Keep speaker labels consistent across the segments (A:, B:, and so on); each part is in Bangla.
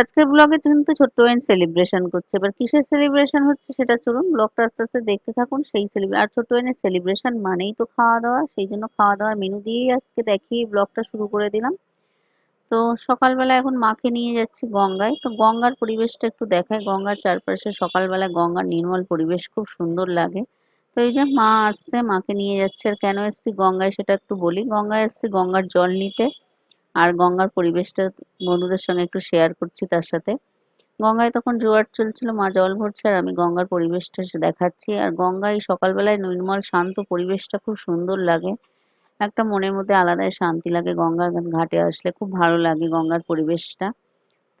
A: আজকের ব্লগে কিন্তু ছোট্ট ওয়েন সেলিব্রেশন করছে। এবার কিসের সেলিব্রেশন হচ্ছে সেটা চলুন ব্লগটা আস্তে আস্তে দেখতে থাকুন, সেই সেলিব্রেশন আর ছোট্ট ওয়েনের সেলিব্রেশন মানেই তো খাওয়া দাওয়া, সেই জন্য খাওয়া দাওয়ার মেনু দিয়েই আজকে দেখিয়ে ব্লগটা শুরু করে দিলাম। তো সকালবেলা এখন মাকে নিয়ে যাচ্ছি গঙ্গায়। তো গঙ্গার পরিবেশটা একটু দেখায় গঙ্গার চারপাশে সকালবেলা গঙ্গার নির্মল পরিবেশ খুব সুন্দর লাগে। তো এই যে মা আসছে, মাকে নিয়ে যাচ্ছে। আর কেন এসছি গঙ্গায় সেটা একটু বলি। গঙ্গায় এসছি গঙ্গার জল নিতে। আর গঙ্গার পরিবেশটা বন্ধুদের সঙ্গে একটু শেয়ার করছি তার সাথে। গঙ্গায় তখন জোয়ার চলছিল, মা জল ভরছে আর আমি গঙ্গার পরিবেশটা দেখাচ্ছি। আর গঙ্গায় সকালবেলায় নির্মল, শান্ত পরিবেশটা খুব সুন্দর লাগে। একটা মনের মধ্যে আলাদাই শান্তি লাগে গঙ্গার ঘাটে আসলে, খুব ভালো লাগে গঙ্গার পরিবেশটা।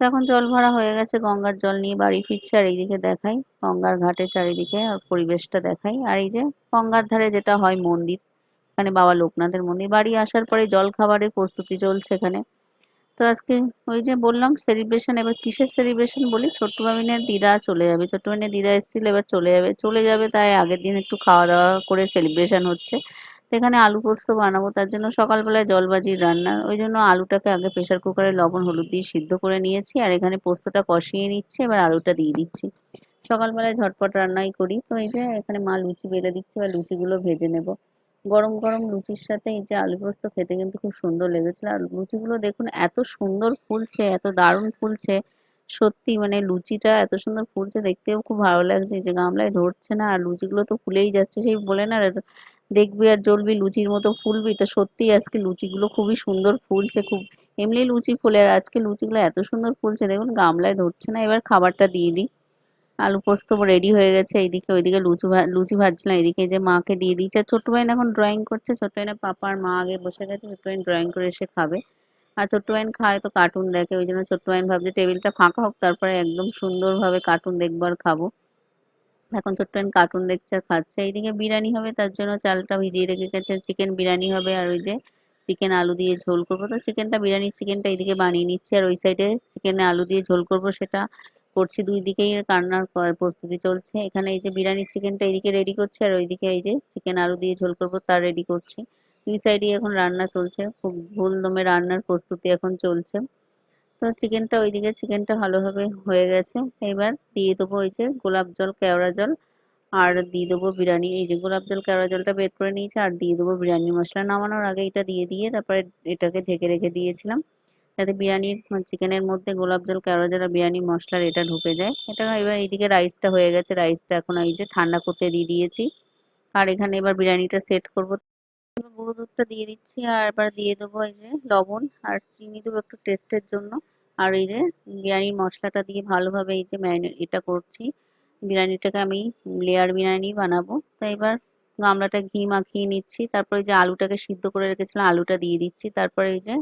A: তো এখন জল ভরা হয়ে গেছে, গঙ্গার জল নিয়ে বাড়ি ফিরছে আর এইদিকে দেখাই গঙ্গার ঘাটে চারিদিকে আর পরিবেশটা দেখাই। আর এই যে গঙ্গার ধারে যেটা হয় মন্দির এখানে বাবা লোকনাথের মন্দির। বাড়ি আসার পরে জল খাবারের প্রস্তুতি চলছে এখানে। তো আজকে ওই যে বললাম সেলিব্রেশন এবার কিসের সেলিব্রেশন বলি? ছোট্ট মামিনের দিদা চলে যাবে। ছোট্ট মামিনের দিদা এসেছিল, এবার চলে যাবে। চলে যাবে তাই আগের দিন একটু খাওয়া দাওয়া করে সেলিব্রেশন হচ্ছে। এখানে আলু পোস্ত বানাবো, তার জন্য সকালবেলায় জলবাজির রান্না। ওই জন্য আলুটাকে আগে প্রেশার কুকারে লবণ, হলুদ দিয়ে সিদ্ধ করে নিয়েছি আর এখানে পোস্তটা কষিয়ে নিচ্ছি, এবার আলুটা দিয়ে দিচ্ছি। সকালবেলায় ঝটপট রান্নাই করি। তো এই যে এখানে মা লুচি বেলে দিচ্ছে, এবার লুচিগুলো ভেজে নেব। গরম গরম লুচির সাথে এই যে আলু পোস্ত খেতে কিন্তু খুব সুন্দর লেগেছিলো। আর লুচিগুলো দেখুন, এত সুন্দর ফুলছে, এত দারুণ ফুলছে। সত্যি মানে লুচিটা এত সুন্দর ফুলছে, দেখতেও খুব ভালো লাগছে। যে গামলায় ধরছে না, আর লুচিগুলো তো ফুলেই যাচ্ছে। সেই বলে না দেখবি আর জ্বলবি, লুচির মতো ফুলবি। তো সত্যি আজকে লুচিগুলো খুবই সুন্দর ফুলছে, খুব এমনি লুচি ফুলে। আর আজকে লুচিগুলো এত সুন্দর ফুলছে, দেখুন গামলায় ধরছে না। এবার খাবারটা দিয়ে দিই। আলু পোস্ত রেডি হয়ে গেছে, এইদিকে ওইদিকে লুচি লুচি ভাজছিলাম এদিকে যে মাকে দিয়ে দিয়েছে। আর ছোট্ট ভাইন এখন ড্রয়িং করছে, ছোট্ট ভাইনের পাপা আর মা আগে বসে গেছে, ছোট্ট ভাইন ড্রয়িং করে এসে খাবে। আর ছোট্ট ভাইন খায় তো কার্টুন দেখে, ওই জন্য ছোট্ট বাইন ভাবছে টেবিলটা ফাঁকা হোক, তারপরে একদম সুন্দরভাবে কার্টুন দেখব আর খাব। এখন ছোট্ট ভাইন কার্টুন দেখছে আর খাচ্ছে। এইদিকে বিরিয়ানি হবে, তার জন্য চালটা ভিজিয়ে রেখে গেছে। চিকেন বিরিয়ানি হবে আর ওই যে চিকেন আলু দিয়ে ঝোল করব। তো চিকেনটা বিরিয়ানির চিকেনটা এইদিকে বানিয়ে নিচ্ছি। আর ওই সাইডে চিকেনে আলু দিয়ে ঝোল করব সেটা। করছি, দুই দিকেই রান্নার প্রস্তুতি চলছে। এখানে এই যে বিরিয়ানির চিকেনটা এইদিকে রেডি করছে আর ওইদিকে এই যে চিকেন আলু দিয়ে ঝোল করব, তার রেডি করছি। দুই সাইডে এখন রান্না চলছে, খুব ভুল দমে রান্নার প্রস্তুতি এখন চলছে। তো চিকেনটা ওইদিকে, চিকেনটা ভালোভাবে হয়ে গেছে। এবার দিয়ে দেবো ওই যে গোলাপ জল, কেওড়া জল, আর দিয়ে দেবো বিরিয়ানি। এই যে গোলাপ জল, কেওড়া জলটা বের করে নিয়েছি, আর দিয়ে দেবো বিরিয়ানি মশলা। নামানোর আগে এটা দিয়ে দিয়ে তারপরে এটাকে ঢেকে রেখে দিয়েছিলাম। যাতে বিরিয়ানির চিকেনের মধ্যে গোলাপ জল কেওড়া জল বিরিয়ানি মশলার এটা ঢুকে যায়। এটা এবার এইদিকে রাইসটা হয়ে গেছে। রাইসটা এখন এই যে ঠান্ডা করতে দিয়ে দিয়েছি। আর এখানে এবার বিরিয়ানিটা সেট করব। গুঁড়ো দুধটা দিয়ে দিচ্ছি আর এবার দিয়ে দেবো এই যে লবণ আর চিনি দেবো একটু টেস্টের জন্য। আর এই যে বিরিয়ানির মশলাটা দিয়ে ভালোভাবে এই যে ম্যারিনেট এটা করছি। বিরিয়ানিটাকে আমি লেয়ার বিরিয়ানি বানাবো। তো এবার গামলাটা ঘি মাখিয়ে নিচ্ছি। তারপরে যে আলুটাকে সিদ্ধ করে রেখেছিলাম, আলুটা দিয়ে দিচ্ছি। তারপরে এই যে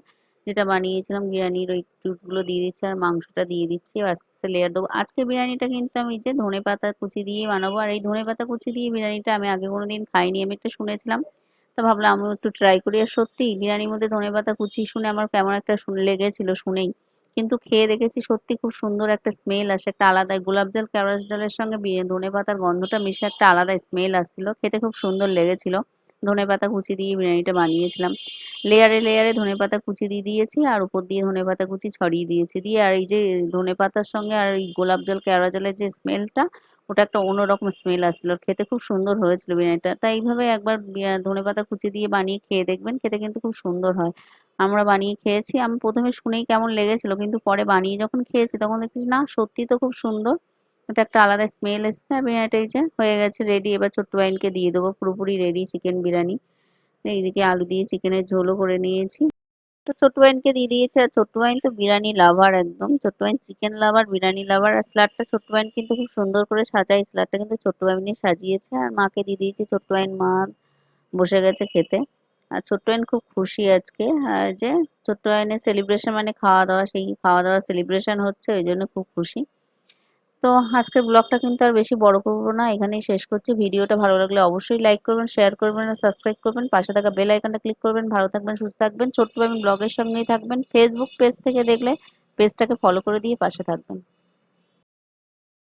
A: যেটা বানিয়েছিলাম, বিরিয়ানির ওই টুকগুলো দিয়ে দিচ্ছি আর মাংসটা দিয়ে দিচ্ছি। আস্তে আস্তে লেয়ার দেবো। আজকে বিরিয়ানিটা কিন্তু আমি যে ধনে পাতা কুচি দিয়ে বানাবো, আর এই ধনে পাতা কুচি দিয়ে বিরিয়ানিটা আমি আগে কোনো দিন খাইনি, আমি একটু শুনেছিলাম। তো ভাবলাম আমি একটু ট্রাই করি। আর সত্যি বিরিয়ানির মধ্যে ধনে পাতা কুচি শুনে আমার কেমন একটা শুনে লেগেছিল শুনেই। কিন্তু খেয়ে দেখেছি সত্যি খুব সুন্দর একটা স্মেল আসে, একটা আলাদা গোলাপ জল জলের সঙ্গে ধনে পাতার গন্ধটা মিশে একটা আলাদা স্মেল আসছিল। খেতে খুব সুন্দর লেগেছিল। ধনে পাতা কুচি দিয়ে বিরিয়ানিটা বানিয়েছিলাম। লেয়ারে লেয়ারে ধনে পাতা কুচি দিয়ে দিয়েছি আর উপর দিয়ে ধনে পাতা কুচি ছড়িয়ে দিয়েছি। দিয়ে আর এই যে ধনে পাতার সঙ্গে আর এই গোলাপ জল, কেওড়া জলের যে স্মেলটা, ওটা একটা অন্যরকম স্মেল আসছিল। খেতে খুব সুন্দর হয়েছিল বিরিয়ানিটা। তাই এইভাবে একবার ধনে পাতা কুচি দিয়ে বানিয়ে খেয়ে দেখবেন, খেতে কিন্তু খুব সুন্দর হয়। আমরা বানিয়ে খেয়েছি। আমি প্রথমে শুনেই কেমন লেগেছিল, কিন্তু পরে বানিয়ে যখন খেয়েছি, তখন দেখছি না সত্যি তো খুব সুন্দর। এটা একটা আলাদা স্মেল এসছে, আর বিরিয়ানিটা এই যে হয়ে গেছে রেডি এবার ছোট্ট বাইনকে দিয়ে দেবো, পুরোপুরি রেডি চিকেন বিরিয়ানি। এইদিকে আলু দিয়ে চিকেনের ঝোলও করে নিয়েছি। তো ছোট্ট বাইনকে দিয়ে দিয়েছে, আর ছোট্ট বাইন তো বিরিয়ানি লাভার একদম। ছোট্ট বাইন চিকেন লাভার বিরিয়ানি লাভার আর স্লাডটা ছোট্ট বাইন কিন্তু খুব সুন্দর করে সাজায় স্লাডটা কিন্তু ছোট্ট বাইনে সাজিয়েছে। আর মাকে দিয়ে দিয়েছে ছোট্ট বাইন মা বসে গেছে খেতে। আর ছোট্ট আইন খুব খুশি আজকে, আর যে ছোট্ট আইনের সেলিব্রেশন মানে খাওয়া দাওয়া, সেই খাওয়া দাওয়া সেলিব্রেশন হচ্ছে, ওই জন্য খুব খুশি। তো আজকের ব্লগটা কিন্তু আর বেশি বড় করব না, এখানেই শেষ করছি। ভিডিওটা ভালো লাগলে অবশ্যই লাইক করবেন শেয়ার করবেন আর সাবস্ক্রাইব করবেন। পাশে থাকা বেল আইকনটা ক্লিক করবেন, ভালো থাকবেন, সুস্থ থাকবেন। ছোট্ট আমি ব্লগের সঙ্গেই থাকবেন। ফেসবুক পেজ থেকে দেখলে পেজটাকে ফলো করে দিয়ে পাশে থাকবেন।